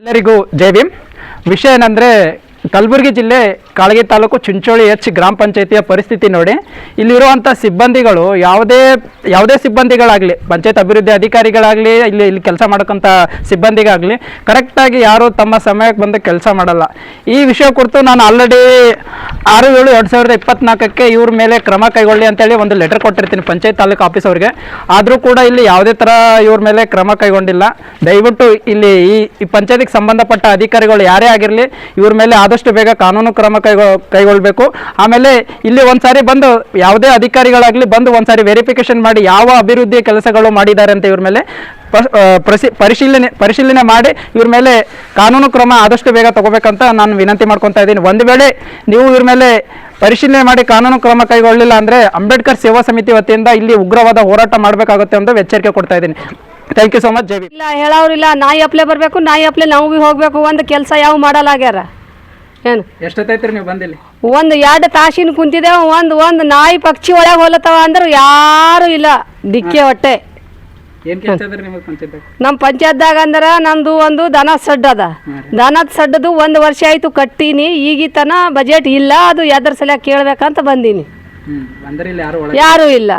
ಎಲ್ಲರಿಗೂ ಜೈ ಭೀಮ್. ವಿಷಯ ಏನಂದರೆ ಕಲಬುರಗಿ ಜಿಲ್ಲೆ ಕಾಳಗಿ ತಾಲೂಕು ಚುಂಚೋಳಿ ಎಚ್ ಗ್ರಾಮ ಪಂಚಾಯತಿಯ ಪರಿಸ್ಥಿತಿ ನೋಡಿ. ಇಲ್ಲಿರುವಂಥ ಸಿಬ್ಬಂದಿಗಳು ಯಾವುದೇ ಯಾವುದೇ ಸಿಬ್ಬಂದಿಗಳಾಗಲಿ, ಪಂಚಾಯತ್ ಅಭಿವೃದ್ಧಿ ಅಧಿಕಾರಿಗಳಾಗಲಿ, ಇಲ್ಲಿ ಇಲ್ಲಿ ಕೆಲಸ ಮಾಡೋಕ್ಕಂಥ ಸಿಬ್ಬಂದಿಗಾಗಲಿ ಕರೆಕ್ಟಾಗಿ ಯಾರು ತಮ್ಮ ಸಮಯಕ್ಕೆ ಬಂದು ಕೆಲಸ ಮಾಡಲ್ಲ. ಈ ವಿಷಯ ಕುರಿತು ನಾನು ಆಲ್ರೆಡಿ ಆರು, ಏಳು, ಎರಡು ಸಾವಿರದ ಇಪ್ಪತ್ನಾಲ್ಕಕ್ಕೆ ಇವ್ರ ಮೇಲೆ ಕ್ರಮ ಕೈಗೊಳ್ಳಿ ಅಂತೇಳಿ ಒಂದು ಲೆಟರ್ ಕೊಟ್ಟಿರ್ತೀನಿ ಪಂಚಾಯತ್ ತಾಲೂಕು ಆಫೀಸ್ ಅವರಿಗೆ. ಆದರೂ ಕೂಡ ಇಲ್ಲಿ ಯಾವುದೇ ಥರ ಇವ್ರ ಮೇಲೆ ಕ್ರಮ ಕೈಗೊಂಡಿಲ್ಲ. ದಯವಿಟ್ಟು ಇಲ್ಲಿ ಈ ಈ ಪಂಚಾಯತಿಗೆ ಸಂಬಂಧಪಟ್ಟ ಅಧಿಕಾರಿಗಳು ಯಾರೇ ಆಗಿರಲಿ, ಇವ್ರ ಮೇಲೆ ಆದಷ್ಟು ಬೇಗ ಕಾನೂನು ಕ್ರಮ ಕೈಗೊ, ಕೈಗೊಳ್ಬೇಕು. ಆಮೇಲೆ ಇಲ್ಲಿ ಒಂದ್ಸಾರಿ ಬಂದು ಯಾವುದೇ ಅಧಿಕಾರಿಗಳಾಗಲಿ ಬಂದು ಒಂದ್ಸಾರಿ ವೆರಿಫಿಕೇಶನ್ ಮಾಡಿ ಯಾವ ಅಭಿವೃದ್ಧಿ ಕೆಲಸಗಳು ಮಾಡಿದ್ದಾರೆ ಅಂತ ಇವ್ರ ಮೇಲೆ ಪರಿಶೀಲನೆ ಪರಿಶೀಲನೆ ಮಾಡಿ ಇವ್ರ ಮೇಲೆ ಕಾನೂನು ಕ್ರಮ ಆದಷ್ಟು ಬೇಗ ತಗೋಬೇಕಂತ ನಾನು ವಿನಂತಿ ಮಾಡ್ಕೊತಾ ಇದ್ದೀನಿ. ಒಂದು ವೇಳೆ ನೀವು ಇವ್ರ ಮೇಲೆ ಪರಿಶೀಲನೆ ಮಾಡಿ ಕಾನೂನು ಕ್ರಮ ಕೈಗೊಳ್ಳಲಿಲ್ಲ ಅಂದರೆ ಅಂಬೇಡ್ಕರ್ ಸೇವಾ ಸಮಿತಿ ವತಿಯಿಂದ ಇಲ್ಲಿ ಉಗ್ರವಾದ ಹೋರಾಟ ಮಾಡಬೇಕಾಗುತ್ತೆ ಅಂತ ಎಚ್ಚರಿಕೆ ಕೊಡ್ತಾ ಇದ್ದೀನಿ. ಥ್ಯಾಂಕ್ ಯು ಸೋ ಮಚ್ ಜೈ ಇಲ್ಲ ಹೇಳೋರಿಲ್ಲ ನಾಯಿ ಅಪ್ಲೆ ಬರಬೇಕು, ನಾಯಿ ಅಪ್ಲೆ ನಾವು ಹೋಗಬೇಕು ಹೋಗ್ಬೇಕು. ಒಂದು ಕೆಲಸ ಯಾವ ಮಾಡಲಾಗ್ಯಾರ ಏನು? ಎಷ್ಟೊತ್ತೈತ್ರಿ ನೀವು ಬಂದಿಲ್ಲಿ? ಒಂದು ಎರಡು ತಾಸಿನ ಕುಂತಿದ್ದೇವೆ ಒಂದು ಒಂದು ನಾಯಿ ಪಕ್ಷಿ ಒಳಗೆ ಹೋಲತ್ತವ ಅಂದ್ರೆ ಯಾರು ಇಲ್ಲ ದಿಕ್ಕೆ ಹೊಟ್ಟೆ. ಏನು ಕೆಲಸ ಇದ್ರಿ ನಿಮಗೆ ಪಂಚಾಯತ್ ನಮ್ಮ ಪಂಚಾಯತ್ದಾಗ ಅಂದ್ರೆ ನಂದು ಒಂದು ದನ ಸಡ್ ಅದ. ದನದ ಸಡ್ಡದು ಒಂದು ವರ್ಷ ಆಯ್ತು ಕಟ್ಟೀನಿ ಈಗಿತನ ತನ ಬಜೆಟ್ ಇಲ್ಲ ಅದು ಎದ್ರ ಸಲ ಕೇಳ್ಬೇಕಂತ ಬಂದೀನಿ. ಇಲ್ಲಿ ಯಾರು ಒಳಗೆ ಯಾರೂ ಇಲ್ಲ.